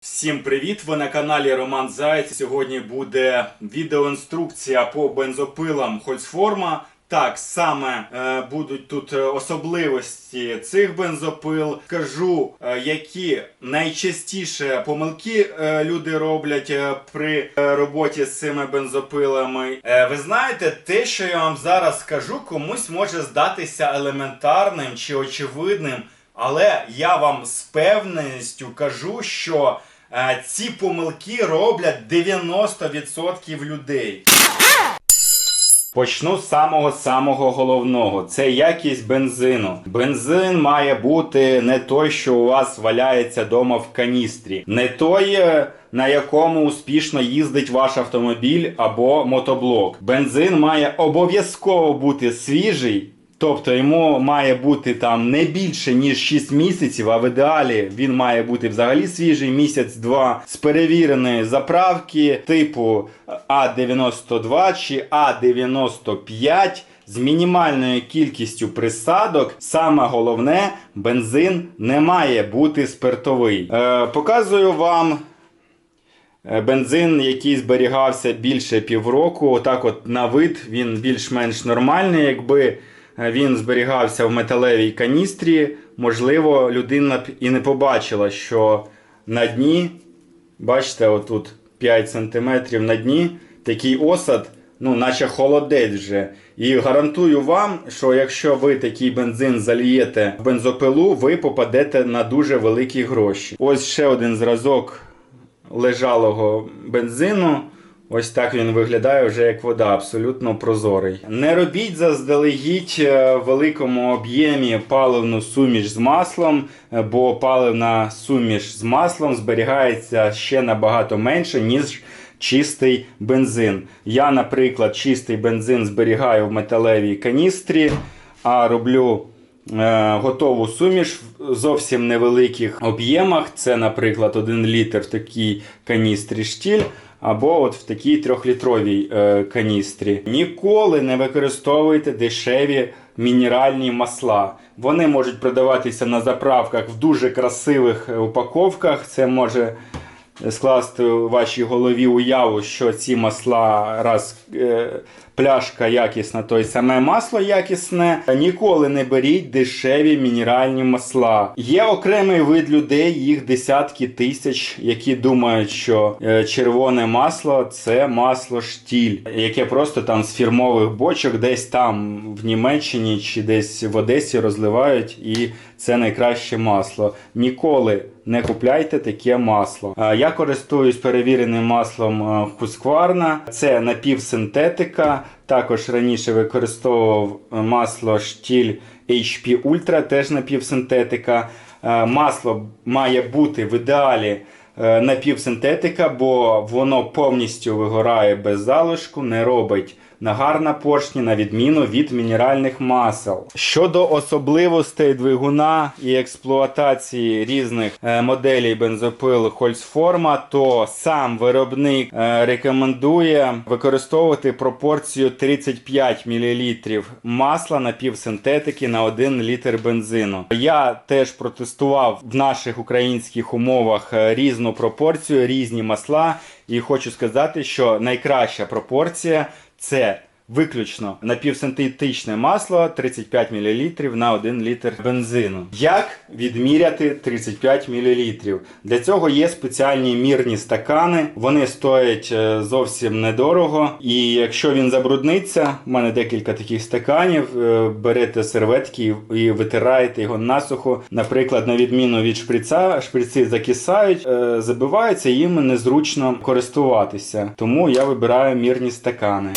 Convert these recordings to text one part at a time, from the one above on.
Всім привіт! Ви на каналі Роман Заєць. Сьогодні буде відеоінструкція по бензопилам Хольцформа. Так, саме е, будуть тут особливості цих бензопил. Кажу, е, які найчастіше помилки е, люди роблять е, при е, роботі з цими бензопилами. Е, ви знаєте, те, що я вам зараз скажу, комусь може здатися елементарним чи очевидним. Але я вам з певністю кажу, що ці помилки роблять 90% людей. Почну з самого самого головного. Це якість бензину. Бензин має бути не той, що у вас валяється вдома в каністрі, не той, е, на якому успішно їздить ваш автомобіль або мотоблок. Бензин має обов'язково бути свіжий. Тобто йому має бути там не більше ніж 6 місяців, а в ідеалі він має бути взагалі свіжий місяць-два з перевіреної заправки типу А92 чи А95 з мінімальною кількістю присадок. Саме головне, бензин не має бути спиртовий. Е, показую вам Е, Бензин, який зберігався більше півроку, отак от на вид він більш-менш нормальний. Якби він зберігався в металевій каністрі, можливо, людина б і не побачила, що на дні, бачите, отут 5 см на дні такий осад, ну, наче холодець вже. І гарантую вам, що якщо ви такий бензин залієте в бензопилу, ви попадете на дуже великі гроші. Ось ще один зразок лежалого бензину. Ось так він виглядає вже як вода, абсолютно прозорий. Не робіть заздалегідь е, в великому об'ємі паливну суміш з маслом, е, бо паливна суміш з маслом зберігається ще набагато менше, ніж чистий бензин. Я, наприклад, чистий бензин зберігаю в металевій каністрі, а роблю готову суміш в зовсім невеликих об'ємах. Це, наприклад, 1 літр в такій каністрі штіль. Або от в такій трьохлітровій е, каністрі. Ніколи не використовуйте дешеві мінеральні масла. Вони можуть продаватися на заправках в дуже красивих е, упаковках. Це може скласти у вашій голові уяву, що ці масла раз е, пляшка якісна, то й саме масло якісне. Ніколи не беріть дешеві мінеральні масла. Є окремий вид людей, їх десятки тисяч, які думають, що е, червоне масло це масло штіль, яке просто там з фірмових бочок десь там в Німеччині чи десь в Одесі розливають, і це найкраще масло. Ніколи не купляйте таке масло. Я користуюсь перевіреним маслом е, Husqvarna. Це напівсинтетика. Також раніше використовував е, масло штіль HP Ultra, теж напівсинтетика. Е, Масло має бути в ідеалі е, напівсинтетика, бо воно повністю вигорає без залишку, не робить нагар на поршні, на відміну від мінеральних масел. Щодо особливостей двигуна і експлуатації різних е, моделей бензопил Хольцформа, то сам виробник е, рекомендує використовувати пропорцію 35 мл масла напівсинтетики на 1 літр бензину. Я теж протестував в наших українських умовах е, різну пропорцію, різні масла, і хочу сказати, що найкраща пропорція це виключно напівсинтетичне масло 35 мл на 1 літр бензину. Як відміряти 35 мл? Для цього є спеціальні мірні стакани. Вони стоять е, зовсім недорого. І якщо він забрудниться, в мене декілька таких стаканів. е, Берете серветки і- витираєте його насухо. Наприклад, на відміну від шприца, шприци закисають, е, забиваються, їм незручно користуватися. Тому я вибираю мірні стакани.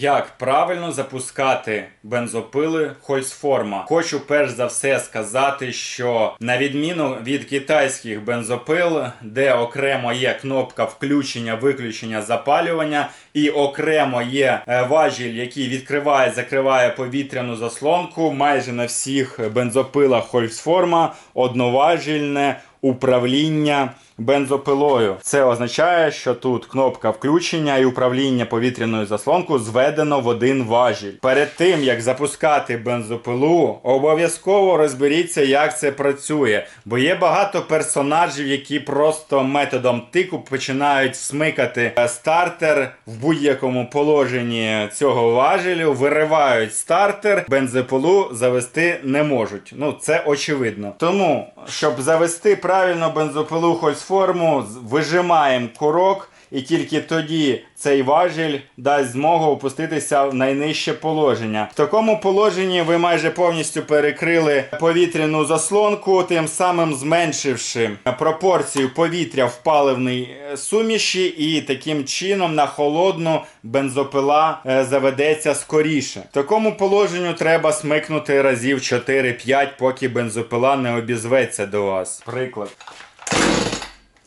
Як правильно запускати бензопили Хольцформа? Хочу перш за все сказати, що на відміну від китайських бензопил, де окремо є кнопка включення, виключення, запалювання, і окремо є е, важіль, який відкриває, закриває повітряну заслонку. Майже на всіх бензопилах Хольцформа одноважільне управління бензопилою. Це означає, що тут кнопка включення і управління повітряною заслонкою зведено в один важіль. Перед тим як запускати бензопилу, обов'язково розберіться, як це працює. Бо є багато персонажів, які просто методом тику починають смикати стартер в будь-якому положенні цього важелю, виривають стартер, бензопилу завести не можуть. Ну це очевидно. Тому, щоб завести правильно бензопилу хольсформу, форму, вижимаємо курок. І тільки тоді цей важіль дасть змогу опуститися в найнижче положення. В такому положенні ви майже повністю перекрили повітряну заслонку, тим самим зменшивши пропорцію повітря в паливній е, суміші, і таким чином на холодну бензопила е, заведеться скоріше. В такому положенню треба смикнути разів 4-5, поки бензопила не обізветься до вас. Приклад.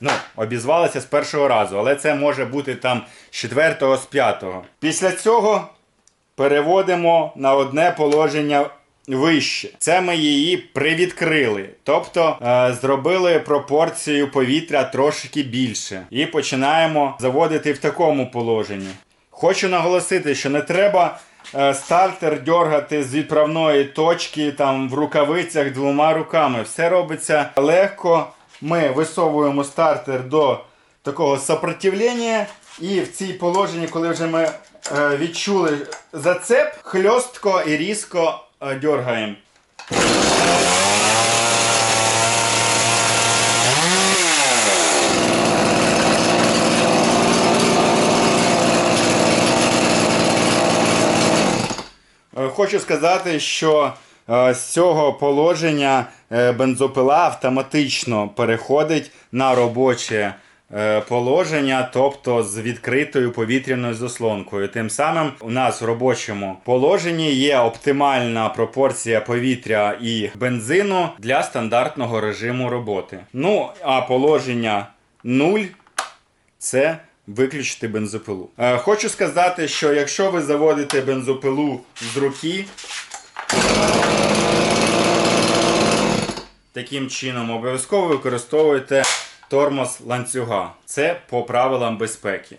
Ну, обізвалася з першого разу, але це може бути там з четвертого, з п'ятого. Після цього переводимо на одне положення вище. Це ми її привідкрили, тобто е, зробили пропорцію повітря трошки більше. І починаємо заводити в такому положенні. Хочу наголосити, що не треба е, стартер дергати з відправної точки там в рукавицях двома руками. Все робиться легко. Ми висовуємо стартер до такого сопротивлення. І в цій положенні, коли вже ми е, відчули зацеп, хльостко і різко е, дергаємо. Е, Хочу сказати, що з цього положення е, бензопила автоматично переходить на робоче е, положення, тобто з відкритою повітряною заслонкою. Тим самим у нас в робочому положенні є оптимальна пропорція повітря і бензину для стандартного режиму роботи. Ну, а положення 0 це виключити бензопилу. Е, хочу сказати, що якщо ви заводите бензопилу з руки, таким чином обов'язково використовуйте тормоз ланцюга. Це по правилам безпеки.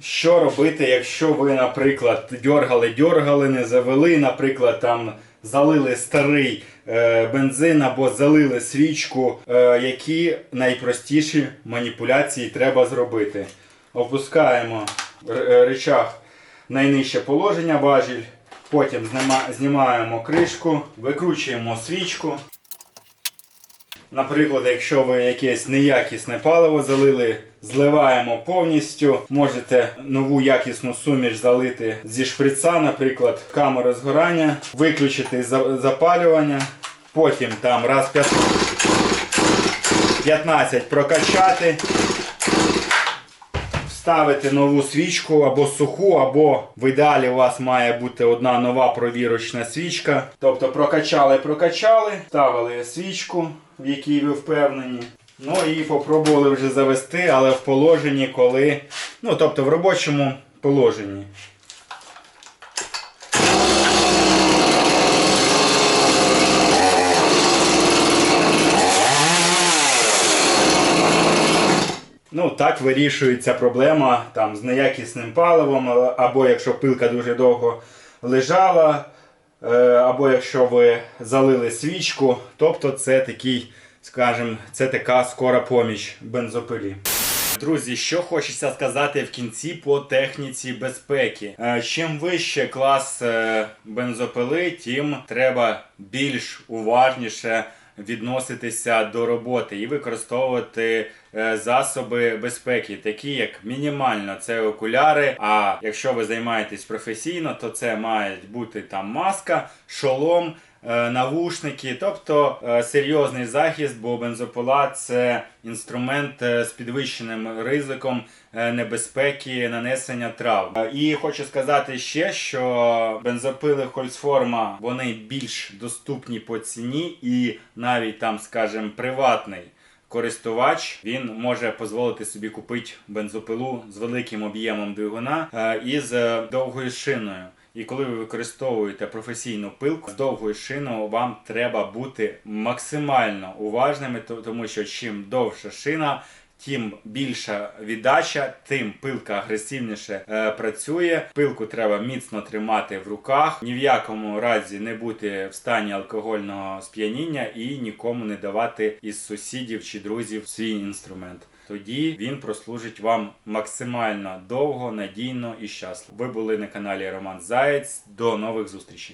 Що робити, якщо ви, наприклад, дьоргали, дьоргали, не завели, наприклад, там залили старий е, бензин або залили свічку, е, які найпростіші маніпуляції треба зробити. Опускаємо е, рычаг в найнижче положення важіль, потім знімаємо кришку, викручуємо свічку. Наприклад, якщо ви якесь неякісне паливо залили, зливаємо повністю. Можете нову якісну суміш залити зі шприца, наприклад, камеру згорання, виключити за- запалювання, потім там раз 15 прокачати. Вставити нову свічку або суху, або в ідеалі у вас має бути одна нова провірочна свічка. Тобто прокачали, прокачали, ставили свічку, в якій ви впевнені. Ну і попробували вже завести, але в положенні, коли. Ну, тобто в робочому положенні. Ну, так вирішується проблема там, з неякісним паливом, або якщо пилка дуже довго лежала, е, або якщо ви залили свічку, тобто це такий, скажімо, це така скора поміч бензопилі. Друзі, що хочеться сказати в кінці по техніці безпеки. Е, Чим вище клас е, бензопили, тим треба більш уважніше відноситися до роботи і використовувати е, засоби безпеки, такі як мінімально це окуляри. А якщо ви займаєтесь професійно, то це має бути там маска, шолом. Е, Навушники, тобто е, серйозний захист, бо бензопила це інструмент е, з підвищеним ризиком небезпеки нанесення травм. І хочу сказати ще, що бензопили Хольцформа вони більш доступні по ціні, і навіть там, скажімо, приватний користувач він може дозволити собі купити бензопилу з великим об'ємом двигуна і з довгою шиною. І коли ви використовуєте професійну пилку з довгою шиною, вам треба бути максимально уважними, тому що чим довша шина. Тим більша віддача, тим пилка агресивніше е, працює. Пилку треба міцно тримати в руках, ні в якому разі не бути в стані алкогольного сп'яніння і нікому не давати із сусідів чи друзів свій інструмент. Тоді він прослужить вам максимально довго, надійно і щасливо. Ви були на каналі Роман Заєць. До нових зустрічей.